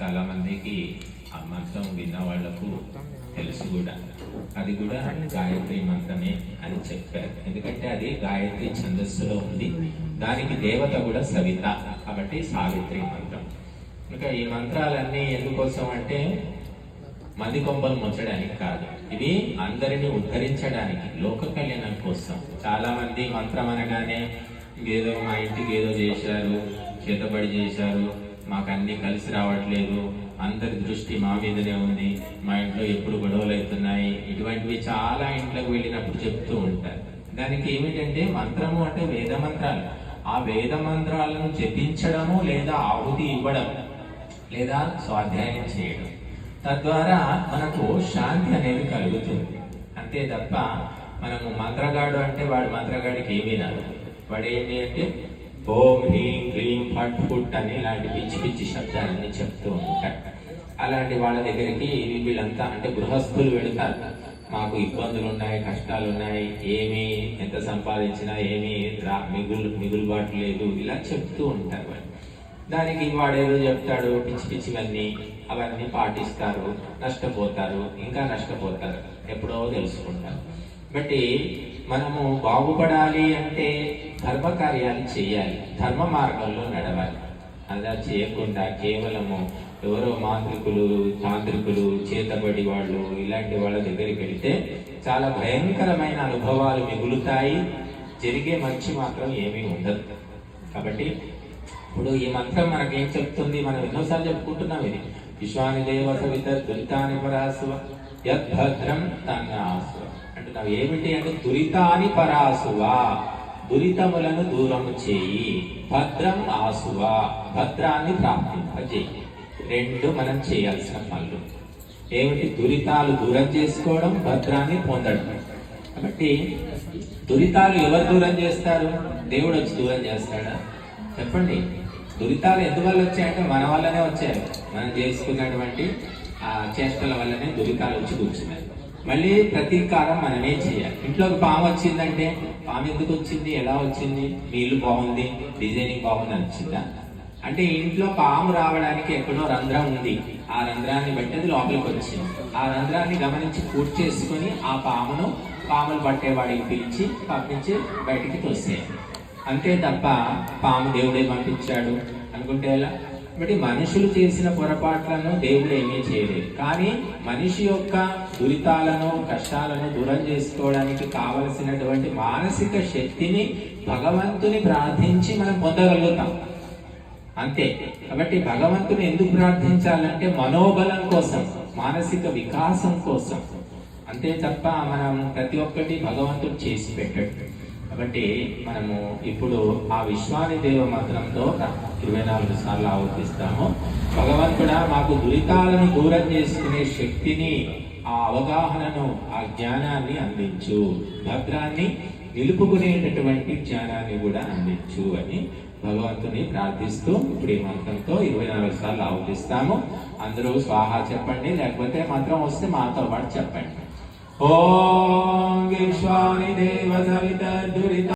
చాలా మందికి ఆ మంత్రం విన్న వాళ్ళకు తెలుసు కూడా. అది కూడా గాయత్రి మంత్రమే అని చెప్పారు. ఎందుకంటే అది గాయత్రి ఛందస్సులో ఉంది. దానికి దేవత కూడా సవిత. కాబట్టి సావిత్రి మంత్రం. ఇంకా ఈ మంత్రాలన్నీ ఎందుకోసం అంటే మంది కొంపలు ముంచడానికి కాదు. ఇవి అందరిని ఉద్ధరించడానికి లోక కళ్యాణం కోసం. చాలా మంది మంత్రం అనగానే ఏదో మా ఇంటికి ఏదో చేశారు చేతబడి చేశారు మాకు అన్ని కలిసి రావట్లేదు. అందరి దృష్టి మా మీదనే ఉంది. మా ఇంట్లో ఎప్పుడు గొడవలు అవుతున్నాయి? ఇటువంటివి చాలా ఇంట్లోకి వెళ్ళినప్పుడు చెప్తూ ఉంటారు. దానికి ఏమిటంటే మంత్రము అంటే వేద మంత్రాలు ఆ వేద మంత్రాలను జపించడము లేదా ఆహుతి ఇవ్వడం లేదా స్వాధ్యాయం చేయడం. తద్వారా మనకు శాంతి అనేది కలుగుతుంది. అంతే తప్ప మనము మంత్రగాడు అంటే వాడు మంత్రగాడికి ఏమీ రాదు. వాడు ఏంటి అంటే ఓం హ్రీం క్లీం ఫట్ ఫుట్ అని ఇలాంటి పిచ్చి పిచ్చి శబ్దాలన్నీ చెప్తూ ఉంటారు. అలాంటి వాళ్ళ దగ్గరికి వీళ్ళంతా అంటే గృహస్థులు వెళతారు. మాకు ఇబ్బందులు ఉన్నాయి కష్టాలు ఉన్నాయి ఏమి ఎంత సంపాదించినా ఏమి రా మిగులు మిగులుబాటు లేదు ఇలా చెప్తూ ఉంటారు వాళ్ళు. దానికి వాడేదో చెప్తాడు? పిచ్చి పిచ్చివన్నీ అవన్నీ పాటిస్తారు నష్టపోతారు ఇంకా నష్టపోతారు ఎప్పుడో తెలుసుకుంటారు. బట్టి మనము బాగుపడాలి అంటే ధర్మ కార్యాలు చేయాలి. ధర్మ మార్గంలో నడవాలి. అలా చేయకుండా కేవలము ఎవరో మాంత్రికులు తాంత్రికులు చేతబడి వాళ్ళు ఇలాంటి వాళ్ళ దగ్గరికి వెళితే చాలా భయంకరమైన అనుభవాలు మిగులుతాయి. జరిగే మంచి మాత్రం ఏమీ ఉండదు. కాబట్టి ఇప్పుడు ఈ మంత్రం మనకేం చెప్తుంది? మనం ఎన్నోసార్లు చెప్పుకుంటున్నాం ఇది. విశ్వాని దేవ సవిత దురితాని పరాసువ యద్భద్రం తన్నాసువ నాకు ఏమిటి అంటే దురితాని పరాసువ దురితములను దూరము చేయి భద్రం ఆసువ భద్రాన్ని ప్రాప్తింపజేయి. రెండు మనం చేయాల్సిన పనులు. ఏమిటి? దురితాలు దూరం చేసుకోవడం భద్రాన్ని పొందడం. కాబట్టి దురితాలు ఎవరు దూరం చేస్తారు? దేవుడు వచ్చి దూరం చేస్తాడా? చెప్పండి. దురితాలు ఎందువల్ల వచ్చాయంటే మన వల్లనే వచ్చాయి. మనం చేసుకున్నటువంటి ఆ చేష్టల వల్లనే దురితాలు వచ్చి కూర్చున్నాయి. మళ్ళీ ప్రతీకారం మనమే చేయాలి. ఇంట్లోకి పాము వచ్చిందంటే పాము ఎందుకు వచ్చింది? ఎలా వచ్చింది? మీ ఇల్లు బాగుంది? డిజైనింగ్ బాగుంది? అని అంటే ఇంట్లో పాము రావడానికి ఎక్కడో రంధ్రం ఉంది. ఆ రంధ్రాన్ని బట్టి అది లోపలికి వచ్చింది. ఆ రంధ్రాన్ని గమనించి పూర్తి చేసుకొని ఆ పామును పాములు పట్టేవాడికి పిలిచి పంపించి బయటికి తోసేయాలి. అంతే తప్ప పాము దేవుడే పంపించాడు. అనుకుంటే ఎలా? కాబట్టి మనుషులు చేసిన పొరపాట్లను దేవుడు ఏమీ చేయలేదు. కానీ మనిషి యొక్క దురితాలను కష్టాలను దూరం చేసుకోవడానికి కావలసినటువంటి మానసిక శక్తిని భగవంతుని ప్రార్థించి మనం పొందగలుగుతాం. అంతే. కాబట్టి భగవంతుని ఎందుకు ప్రార్థించాలంటే మనోబలం కోసం మానసిక వికాసం కోసం. అంతే తప్ప మనం ప్రతి ఒక్కటి భగవంతుడు చేసి పెట్టాడు. కాబట్టి మనము ఇప్పుడు ఆ విశ్వాని దేవ మంత్రంతో ఇరవై నాలుగు సార్లు ఆవర్తిస్తాము. భగవంతుడా మాకు దురితాలను దూరం చేసుకునే శక్తిని ఆ అవగాహనను ఆ జ్ఞానాన్ని అందించు. భద్రాన్ని నిలుపుకునేటటువంటి జ్ఞానాన్ని కూడా అందించు అని భగవంతుని ప్రార్థిస్తూ ఇప్పుడు ఈ మంత్రంతో ఇరవై నాలుగు సార్లు ఆవర్తిస్తాము. అందరూ స్వాహా చెప్పండి లేకపోతే మంత్రం వస్తే మాతో పాటు చెప్పండి. ఓం విశ్వాని దేవ సవిత దురిత